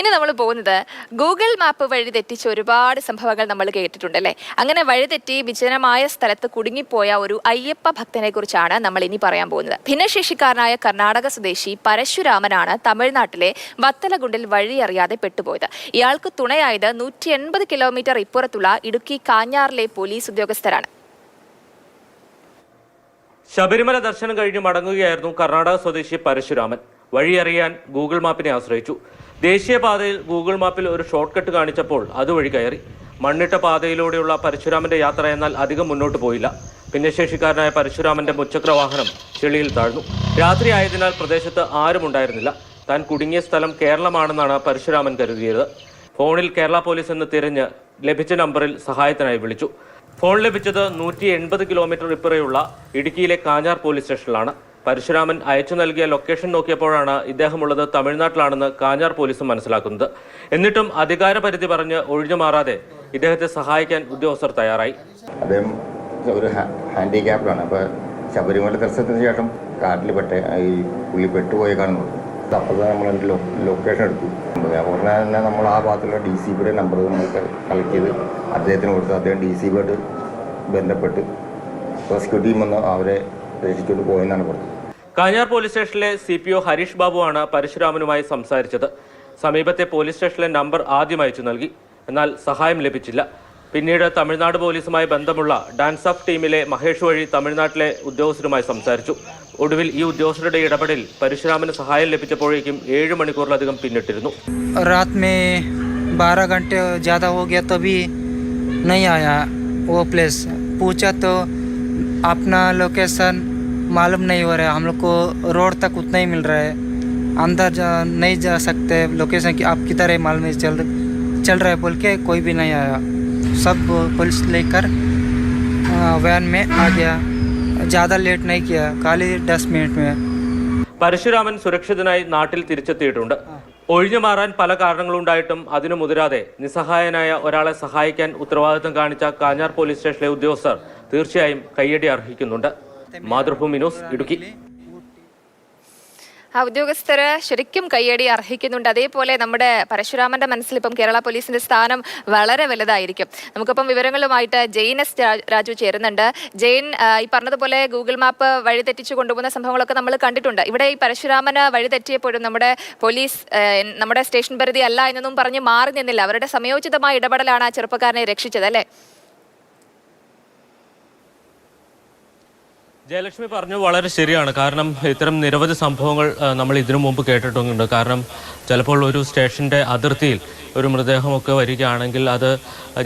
ഇനി നമ്മൾ പോകുന്നത് ഗൂഗിൾ മാപ്പ് വഴി തെറ്റിച്ച് ഒരുപാട് സംഭവങ്ങൾ നമ്മൾ കേട്ടിട്ടുണ്ട് അല്ലേ അങ്ങനെ വഴിതെറ്റി വിജനമായ സ്ഥലത്ത് കുടുങ്ങിപ്പോയ ഒരു അയ്യപ്പ ഭക്തനെ കുറിച്ചാണ് നമ്മൾ ഇനി പറയാൻ പോകുന്നത്. ഭിന്നശേഷിക്കാരനായ കർണാടക സ്വദേശി പരശുരാമനാണ് തമിഴ്നാട്ടിലെ വത്തലകുണ്ടിൽ വഴിയറിയാതെ പെട്ടുപോയത്. ഇയാൾക്ക് തുണയായത് നൂറ്റി എൺപത് കിലോമീറ്റർ ഇപ്പുറത്തുള്ള ഇടുക്കി കാഞ്ഞാറിലെ പോലീസ് ഉദ്യോഗസ്ഥരാണ്. ശബരിമല ദർശനം കഴിഞ്ഞ് മടങ്ങുകയായിരുന്നു കർണാടക സ്വദേശി പരശുരാമൻ. വഴിയറിയാൻ ഗൂഗിൾ മാപ്പിനെ ആശ്രയിച്ചു. ദേശീയപാതയിൽ ഗൂഗിൾ മാപ്പിൽ ഒരു ഷോർട്ട് കട്ട് കാണിച്ചപ്പോൾ അതുവഴി കയറി. മണ്ണിട്ട പാതയിലൂടെയുള്ള പരശുരാമന്റെ യാത്ര എന്നാൽ അധികം മുന്നോട്ട് പോയില്ല. ഭിന്നശേഷിക്കാരനായ പരശുരാമന്റെ മുച്ചക്ര വാഹനം ചെളിയിൽ താഴ്ന്നു. രാത്രി ആയതിനാൽ പ്രദേശത്ത് ആരുമുണ്ടായിരുന്നില്ല താൻ കുടുങ്ങിയ സ്ഥലം കേരളമാണെന്നാണ് പരശുരാമൻ കരുതിയത്. ഫോണിൽ കേരള പോലീസ് എന്ന് തിരഞ്ഞ് ലഭിച്ച നമ്പറിൽ സഹായത്തിനായി വിളിച്ചു. ഫോൺ ലഭിച്ചത് നൂറ്റി എൺപത് കിലോമീറ്റർ ഇപ്പുറയുള്ള ഇടുക്കിയിലെ കാഞ്ഞാർ പോലീസ് സ്റ്റേഷനിലാണ്. പരശുരാമൻ അയച്ചു നൽകിയ ലൊക്കേഷൻ നോക്കിയപ്പോഴാണ് ഇദ്ദേഹമുള്ളത് തമിഴ്നാട്ടിലാണെന്ന് കാഞ്ഞാർ പോലീസും മനസ്സിലാക്കുന്നത്. എന്നിട്ടും അധികാര പരിധി പറഞ്ഞ് ഒഴിഞ്ഞു മാറാതെ ഇദ്ദേഹത്തെ സഹായിക്കാൻ ഉദ്യോഗസ്ഥർ തയ്യാറായി. അദ്ദേഹം ഒരു ഹാൻഡിക്യാപ്ഡാണ് അപ്പോൾ ശബരിമല ദർശനത്തിന് ശേഷം കാട്ടിൽ പെട്ട ഈ പുള്ളി പെട്ടുപോയ കാണുന്നു അപ്പോൾ നമ്മൾ ലൊക്കേഷൻ എടുത്തു. ഉടനെ തന്നെ നമ്മൾ ആ ഭാഗത്തുള്ള ഡി സി ബിയുടെ നമ്പർ നമ്മൾ കളക്ട് ചെയ്ത് അദ്ദേഹത്തിന് കൊടുത്തു. അദ്ദേഹം ഡി സി ബിയായിട്ട് ബന്ധപ്പെട്ട് റെസ്ക്യൂ ടീം വന്ന് അവരെ രക്ഷിച്ചുകൊണ്ട് പോയെന്നാണ് പറഞ്ഞത്. കാഞ്ഞാർ പോലീസ് സ്റ്റേഷനിലെ സി പി ഒ ഹരീഷ് ബാബുവാണ് പരശുരാമനുമായി സംസാരിച്ചത് സമീപത്തെ പോലീസ് സ്റ്റേഷനിലെ നമ്പർ ആദ്യം അയച്ചു നൽകി എന്നാൽ സഹായം ലഭിച്ചില്ല പിന്നീട് തമിഴ്നാട് പോലീസുമായി ബന്ധമുള്ള ഡാൻസ് ഓഫ് ടീമിലെ മഹേഷ് വഴി തമിഴ്നാട്ടിലെ ഉദ്യോഗസ്ഥരുമായി സംസാരിച്ചു ഒടുവിൽ ഈ ഉദ്യോഗസ്ഥരുടെ ഇടപെടൽ പരശുരാമന് സഹായം ലഭിച്ചപ്പോഴേക്കും ഏഴ് മണിക്കൂറിലധികം പിന്നിട്ടിരുന്നു रात में बारह घंटे ज़्यादा हो गया तभी नहीं आया वो प्लेस पूछा तो अपना लोकेशन मालूम नहीं हो रहा है हम लोग को रोड तक उतना ही मिल रहा है अंदर जा नहीं जा सकते लोकेशन की आप किधर है मालूम नहीं चल चल रहा है बोल के कोई भी नहीं आया सब पुलिस लेकर अ, वैन में आ गया ज़्यादा लेट नहीं किया खाली दस मिनट में പരശുരാമൻ സുരക്ഷിതനായി നാട്ടിൽ തിരിച്ചെത്തിയിട്ടുണ്ട് ഒഴിഞ്ഞു മാറാൻ പല കാരണങ്ങളുണ്ടായിട്ടും അതിനു മുതിരാതെ നിസ്സഹായനായ ഒരാളെ സഹായിക്കാൻ ഉത്തരവാദിത്തം കാണിച്ച കാഞ്ഞാർ പോലീസ് സ്റ്റേഷനിലെ ഉദ്യോഗസ്ഥർ തീർച്ചയായും കയ്യടി അർഹിക്കുന്നുണ്ട് മാതൃഭൂമി ന്യൂസ് ഇടുക്കി. ആ ഉദ്യോഗസ്ഥര് ശരിക്കും കയ്യടി അർഹിക്കുന്നുണ്ട്. അതേപോലെ നമ്മുടെ പരശുരാമന്റെ മനസ്സിൽ ഇപ്പം കേരള പോലീസിന്റെ സ്ഥാനം വളരെ വലുതായിരിക്കും. നമുക്കിപ്പം വിവരങ്ങളുമായിട്ട് ജെയിൻ എസ് രാജു ചേരുന്നുണ്ട്. ജെയിൻ ഈ പറഞ്ഞതുപോലെ ഗൂഗിൾ മാപ്പ് വഴി തെറ്റിച്ചു കൊണ്ടുപോകുന്ന സംഭവങ്ങളൊക്കെ നമ്മൾ കണ്ടിട്ടുണ്ട്. ഇവിടെ ഈ പരശുരാമന് വഴി തെറ്റിയപ്പോഴും നമ്മുടെ പോലീസ് നമ്മുടെ സ്റ്റേഷൻ പരിധി അല്ല എന്നൊന്നും പറഞ്ഞ് മാറി നിന്നില്ല. അവരുടെ സമയോചിതമായ ഇടപെടലാണ് ആ ചെറുപ്പക്കാരനെ രക്ഷിച്ചത് അല്ലേ? ജയലക്ഷ്മി പറഞ്ഞു വളരെ ശരിയാണ്. കാരണം ഇത്തരം നിരവധി സംഭവങ്ങൾ നമ്മൾ ഇതിനു മുമ്പ് കേട്ടിട്ടുണ്ട് കാരണം ചിലപ്പോൾ ഒരു സ്റ്റേഷന്റെ അതിർത്തിയിൽ ഒരു മൃതദേഹമൊക്കെ വരികയാണെങ്കിൽ അത്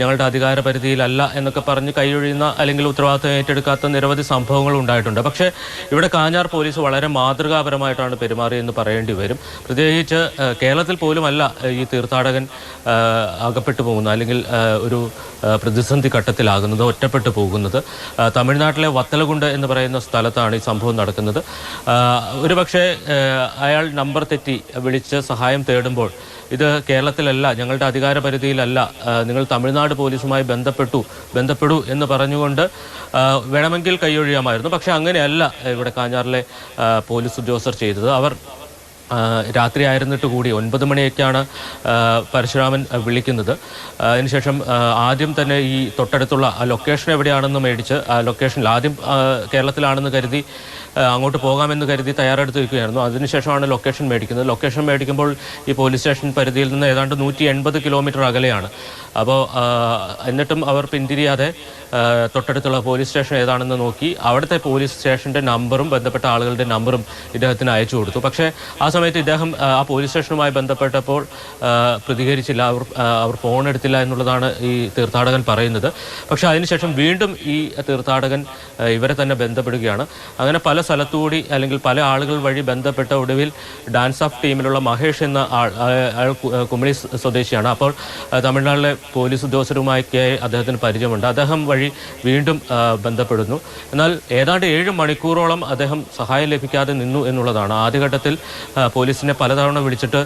ഞങ്ങളുടെ അധികാര പരിധിയിലല്ല എന്നൊക്കെ പറഞ്ഞ് കൈയൊഴിയുന്ന അല്ലെങ്കിൽ ഉത്തരവാദിത്തം ഏറ്റെടുക്കാത്ത നിരവധി സംഭവങ്ങൾ ഉണ്ടായിട്ടുണ്ട്. പക്ഷേ ഇവിടെ കാഞ്ഞാർ പോലീസ് വളരെ മാതൃകാപരമായിട്ടാണ് പെരുമാറിയെന്ന് പറയേണ്ടി വരും. പ്രത്യേകിച്ച് കേരളത്തിൽ പോലുമല്ല ഈ തീർത്ഥാടകൻ അകപ്പെട്ടു പോകുന്നത് അല്ലെങ്കിൽ ഒരു പ്രതിസന്ധി ഘട്ടത്തിലാകുന്നത് ഒറ്റപ്പെട്ടു പോകുന്നത്. തമിഴ്നാട്ടിലെ വത്തലകുണ്ട് എന്ന് പറയുന്ന സ്ഥലത്താണ് ഈ സംഭവം നടക്കുന്നത്. ഒരുപക്ഷെ അയാൾ നമ്പർ തെറ്റി വിളിച്ച് സഹായം തേടുമ്പോൾ ഇത് കേരളത്തിലല്ല ഞങ്ങളുടെ അധികാര പരിധിയിലല്ല നിങ്ങൾ തമിഴ്നാട് പോലീസുമായി ബന്ധപ്പെട്ടു ബന്ധപ്പെടൂ എന്ന് പറഞ്ഞുകൊണ്ട് വേണമെങ്കിൽ കൈയൊഴിയാമായിരുന്നു. പക്ഷേ അങ്ങനെയല്ല ഇവിടെ കാഞ്ഞാറിലെ പോലീസ് ഉദ്യോഗസ്ഥർ ചെയ്തത്. അവർ രാത്രി ആയിരുന്നിട്ട് കൂടി ഒൻപത് മണിയൊക്കെയാണ് പരശുരാമൻ വിളിക്കുന്നത്. അതിനുശേഷം ആദ്യം തന്നെ ഈ തൊട്ടടുത്തുള്ള ലൊക്കേഷൻ എവിടെയാണെന്ന് മേടിച്ച് ആ ലൊക്കേഷനിൽ ആദ്യം കേരളത്തിലാണെന്ന് കരുതി അങ്ങോട്ട് പോകാമെന്ന് കരുതി തയ്യാറെടുത്ത് വയ്ക്കുകയായിരുന്നു അതിനുശേഷമാണ് ലൊക്കേഷൻ മേടിക്കുന്നത്. ലൊക്കേഷൻ മേടിക്കുമ്പോൾ ഈ പോലീസ് സ്റ്റേഷൻ പരിധിയിൽ നിന്ന് ഏതാണ്ട് നൂറ്റി എൺപത് കിലോമീറ്റർ അകലെയാണ്. അപ്പോൾ എന്നിട്ടും അവർ പിന്തിരിയാതെ തൊട്ടടുത്തുള്ള പോലീസ് സ്റ്റേഷൻ ഏതാണെന്ന് നോക്കി. അവിടുത്തെ പോലീസ് സ്റ്റേഷന്റെ നമ്പറും ബന്ധപ്പെട്ട ആളുകളുടെ നമ്പറും ഇദ്ദേഹത്തിന് അയച്ചു കൊടുത്തു. പക്ഷേ ആ സമയത്ത് ഇദ്ദേഹം ആ, ആ പോലീസ് സ്റ്റേഷനുമായി ബന്ധപ്പെട്ടപ്പോൾ പ്രതികരിച്ചില്ല. അവർ അവർ ഫോൺ എടുത്തില്ല എന്നുള്ളതാണ് ഈ തീർത്ഥാടകൻ പറയുന്നത്. പക്ഷേ അതിനുശേഷം വീണ്ടും ഈ തീർത്ഥാടകൻ ഇവരെ തന്നെ ബന്ധപ്പെടുകയാണ്. അങ്ങനെ പല സ്ഥലത്തുകൂടി അല്ലെങ്കിൽ പല ആളുകൾ വഴി ബന്ധപ്പെട്ട ഒടുവിൽ ഡാൻസ് ഓഫ് ടീമിലുള്ള മഹേഷ് എന്ന ആൾ അയാൾ കുമളി സ്വദേശിയാണ്. അപ്പോൾ തമിഴ്നാട്ടിലെ പോലീസ് ഉദ്യോഗസ്ഥരുമായി അദ്ദേഹത്തിന് പരിചയമുണ്ട്. അദ്ദേഹം വഴി വീണ്ടും ബന്ധപ്പെടുന്നു. എന്നാൽ ഏതാണ്ട് ഏഴ് മണിക്കൂറോളം അദ്ദേഹം സഹായം ലഭിക്കാതെ നിന്നു എന്നുള്ളതാണ്. ആദ്യഘട്ടത്തിൽ പോലീസിനെ പലതവണ വിളിച്ചിട്ട്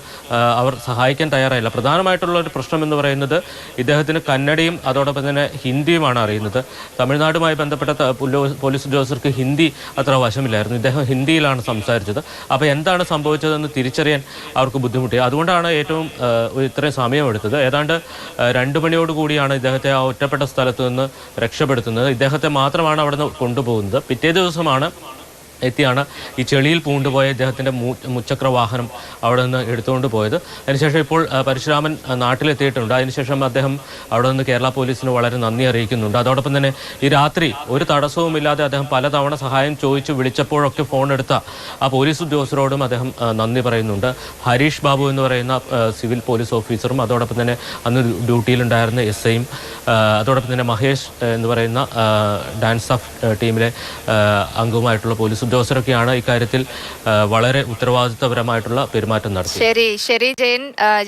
അവർ സഹായിക്കാൻ തയ്യാറായില്ല. പ്രധാനമായിട്ടുള്ള ഒരു പ്രശ്നം എന്ന് പറയുന്നത് ഇദ്ദേഹത്തിന് കന്നഡയും അതോടൊപ്പം തന്നെ ഹിന്ദിയുമാണ് അറിയുന്നത്. തമിഴ്നാടുമായി ബന്ധപ്പെട്ട പോലീസ് ഉദ്യോഗസ്ഥർക്ക് ഹിന്ദി അത്ര വശമില്ലായിരുന്നു ഇദ്ദേഹം ഹിന്ദിയിലാണ് സംസാരിച്ചത്. അപ്പോൾ എന്താണ് സംഭവിച്ചതെന്ന് തിരിച്ചറിയാൻ അവർക്ക് ബുദ്ധിമുട്ടി. അതുകൊണ്ടാണ് ഏറ്റവും ഇത്രയും സമയമെടുത്തത്. ഏതാണ്ട് രണ്ട് മണിയോട് കൂടിയാണ് ഇദ്ദേഹത്തെ ആ ഒറ്റപ്പെട്ട സ്ഥലത്ത് നിന്ന് രക്ഷപ്പെടുത്തുന്നത്. ഇദ്ദേഹത്തെ മാത്രമാണ് അവിടെ നിന്ന് കൊണ്ടുപോകുന്നത്. പിറ്റേ ദിവസമാണ് എത്തിയാണ്. ഈ ചെളിയിൽ പൂണ്ടുപോയ ഇദ്ദേഹത്തിന്റെ മുച്ചക്ര വാഹനം അവിടെ നിന്ന് എടുത്തുകൊണ്ട് പോയത്. അതിനുശേഷം ഇപ്പോൾ പരശുരാമൻ നാട്ടിലെത്തിയിട്ടുണ്ട്. അതിനുശേഷം അദ്ദേഹം അവിടെ നിന്ന് കേരള പോലീസിന് വളരെ നന്ദി അറിയിക്കുന്നുണ്ട്. അതോടൊപ്പം തന്നെ ഈ രാത്രി ഒരു തടസ്സവുമില്ലാതെ അദ്ദേഹം പലതവണ സഹായം ചോദിച്ചു വിളിച്ചപ്പോഴൊക്കെ ഫോൺ എടുത്ത ആ പോലീസ് ഉദ്യോഗസ്ഥരോടും അദ്ദേഹം നന്ദി പറയുന്നുണ്ട്. ഹരീഷ് ബാബു എന്ന് പറയുന്ന സിവിൽ പോലീസ് ഓഫീസറും അതോടൊപ്പം തന്നെ അന്ന് ഡ്യൂട്ടിയിലുണ്ടായിരുന്ന എസ് ഐയും അതോടൊപ്പം തന്നെ മഹേഷ് എന്ന് പറയുന്ന ഡാൻസ് ഓഫ് ടീമിലെ അംഗവുമായിട്ടുള്ള പോലീസ് ഉദ്യോഗസ്ഥരൊക്കെയാണ് ഇക്കാര്യത്തിൽ വളരെ ഉത്തരവാദിത്തപരമായിട്ടുള്ള പെരുമാറ്റം നടത്തി ശരി ശരി ജയൻ